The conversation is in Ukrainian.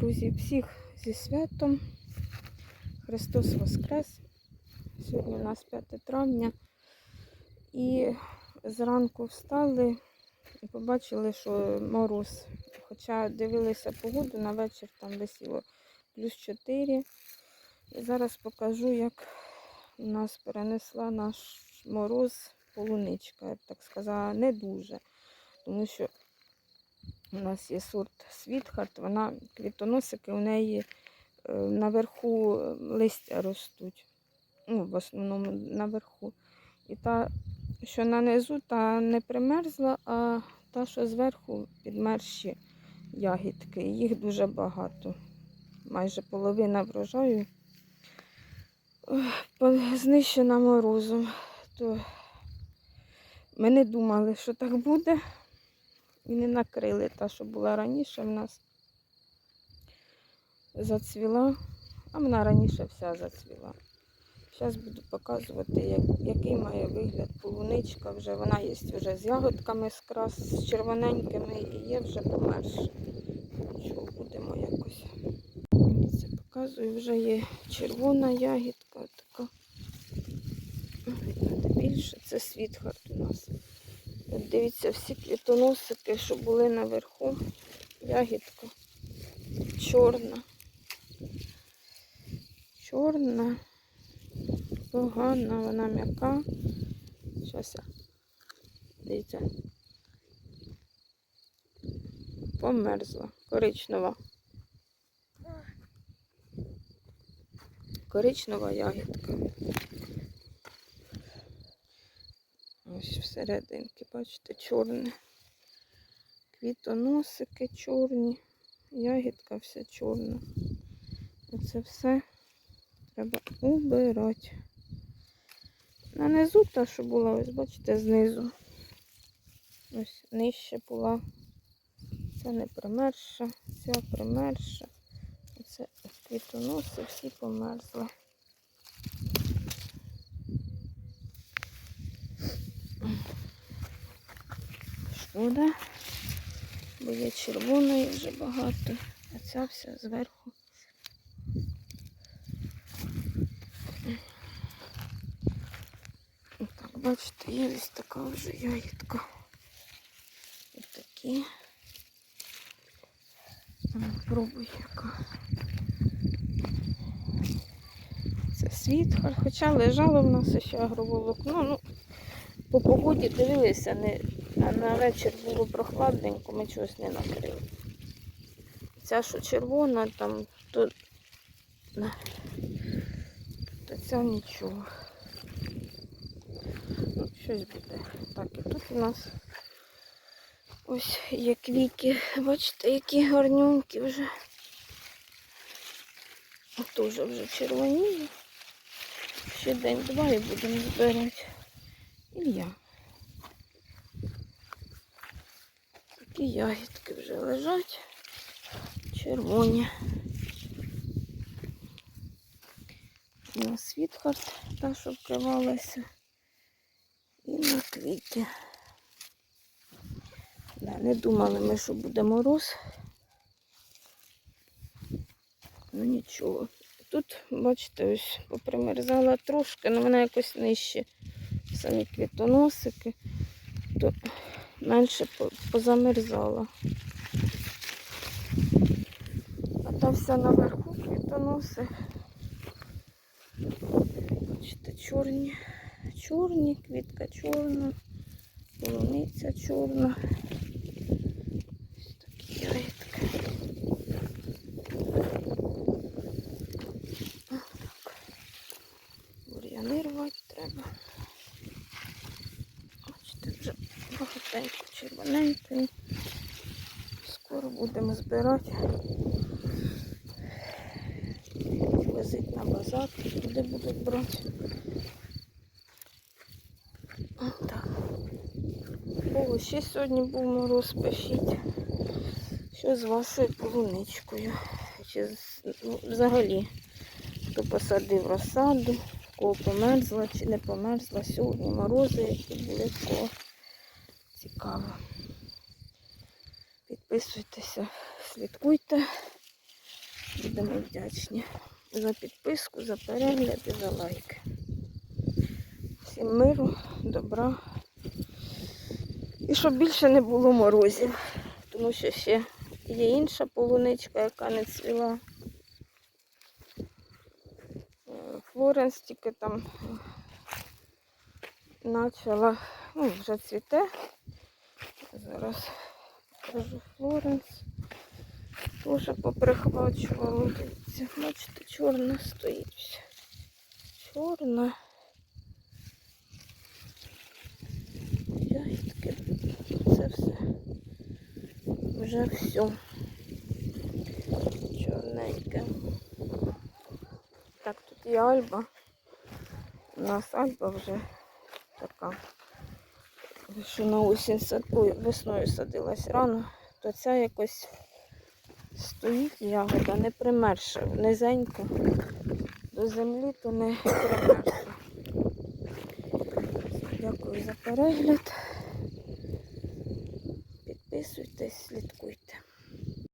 Друзі, всіх зі святом. Христос Воскрес. Сьогодні у нас 5 травня. І зранку встали і побачили, що мороз. Хоча дивилися погоду, на вечір там висіло плюс 4. І зараз покажу, як у нас перенесла наш мороз полуничка. Я б так сказала, не дуже. Тому що у нас є сорт Світхарт, вона квітоносики у неї е, наверху е, листя ростуть. Ну, в основному наверху. І та, що на низу, та не примерзла, а та, що зверху підмерші ягідки. Їх дуже багато. Майже половина врожаю знищена морозом. То ми не думали, що так буде. І не накрили та, що була раніше в нас. Зацвіла, а вона раніше вся зацвіла. Зараз буду показувати, як, який має вигляд полуничка. Вже вона є вже з ягодками з крас, з червоненькими і є вже померша. Що будемо якось. Це показую, вже є червона ягідка така. Більше це світхарт у нас. Дивіться, всі квітоносики, що були наверху. Ягідка чорна. Чорна, погана, вона м'яка. Щас я. Дивіться. Померзла. Коричнева. Коричнева ягідка. Ось всерединки, бачите, чорне. Квітоносики чорні, ягідка вся чорна. Оце все треба убирати. На низу та, що була, ось бачите, знизу. Ось нижче була. Це не примерша, ця примерша. Оце квітоноси всі померзли. Шкода, бо є червоної вже багато, а ця вся зверху. Так, бачите, є ось така вже ягідка. Ось такі. А, Пробуй яка. Це світхар, хоча лежало в нас ще агроволокно. Ну, по погоді дивилися, не, на вечір було прохладненько, ми чогось не накрили. Ця, що червона, там, то, то ця нічого. Ну, щось буде. Так, і тут у нас ось є квіки. Бачите, які гарнюнькі вже. Теж вже червоніє. Ще день-два і будемо збирати. І я. Такі ягідки вже лежать. Червоні. На світхарт та, що вкривалася. І на квіти. Да, не думали ми, що буде мороз. Ну нічого. Тут, бачите, ось попримерзала трошки, але вона якось нижче. Самі квітоносики, то менше позамерзала. А та вся наверху квітоноси. Бачите, чорні. Чорні, квітка чорна, полуниця чорна. Ось такі ягідки. Так. Бур'яни рвати треба. Бачите, вже багатенько червоненької. Скоро будемо збирати. Возити на базар, туди будуть брати. Так. О, ще сьогодні був мороз, пишіть. Що з вашою полуничкою? Чи з, ну, взагалі, хто посадив розсаду, кого померзла чи не померзла сьогодні морози, які були в кого. Цікаво. Підписуйтеся, слідкуйте Будемо вдячні за підписку, за перегляд і за лайки. Всім миру, добра. І щоб більше не було морозів, тому що ще є інша полуничка, яка не цвіла. Е, Флоренс тільки там почала, ну, вже цвіте. Зараз покажу Флоренс. Теж поприхвачувала. Дивіться, бачите, чорна стоїть. вся. Чорна. Ягідки. Це все. Вже все. Чорненьке. Так, тут є альба. У нас альба вже така. Що на осінь сад... Весною садилась рано, то ця якось стоїть ягода, не примерша, низенько. До землі, то не примерша. Дякую за перегляд. Підписуйтесь, слідкуйте.